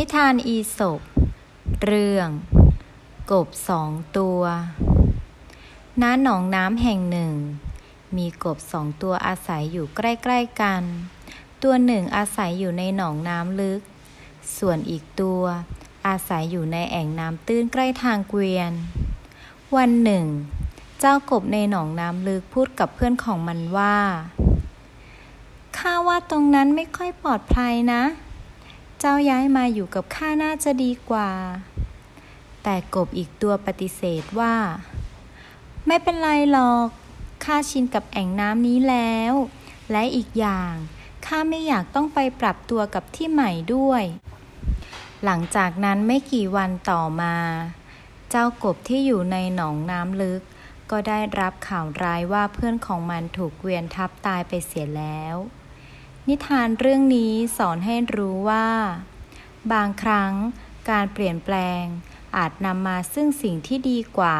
นิทานอีสบเรื่อง กบสองตัว ณ หนองน้ำแห่งหนึ่ง มีกบสองตัวอาศัยอยู่ใกล้ๆกัน ตัวหนึ่งอาศัยอยู่ในหนองน้ำลึก ส่วนอีกตัวอาศัยอยู่ในแอ่งน้ำตื้นใกล้ทางเกวียน วันหนึ่ง เจ้ากบในหนองน้ำลึกพูดกับเพื่อนของมันว่า ข้าว่าตรงนั้นไม่ค่อยปลอดภัยนะเจ้าย้ายมาอยู่กับข้าน่าจะดีกว่า แต่กบอีกตัวปฏิเสธว่า ไม่เป็นไรหรอก ข้าชินกับแอ่งน้ำนี้แล้ว และอีกอย่างข้าไม่อยากต้องไปปรับตัวกับที่ใหม่ด้วย หลังจากนั้นไม่กี่วันต่อมา เจ้ากบที่อยู่ในหนองน้ำลึก ก็ได้รับข่าวร้ายว่าเพื่อนของมันถูกเกวียนทับตายไปเสียแล้ว นิทานเรื่องนี้สอนให้รู้ว่า บางครั้งการเปลี่ยนแปลงอาจนำมาซึ่งสิ่งที่ดีกว่า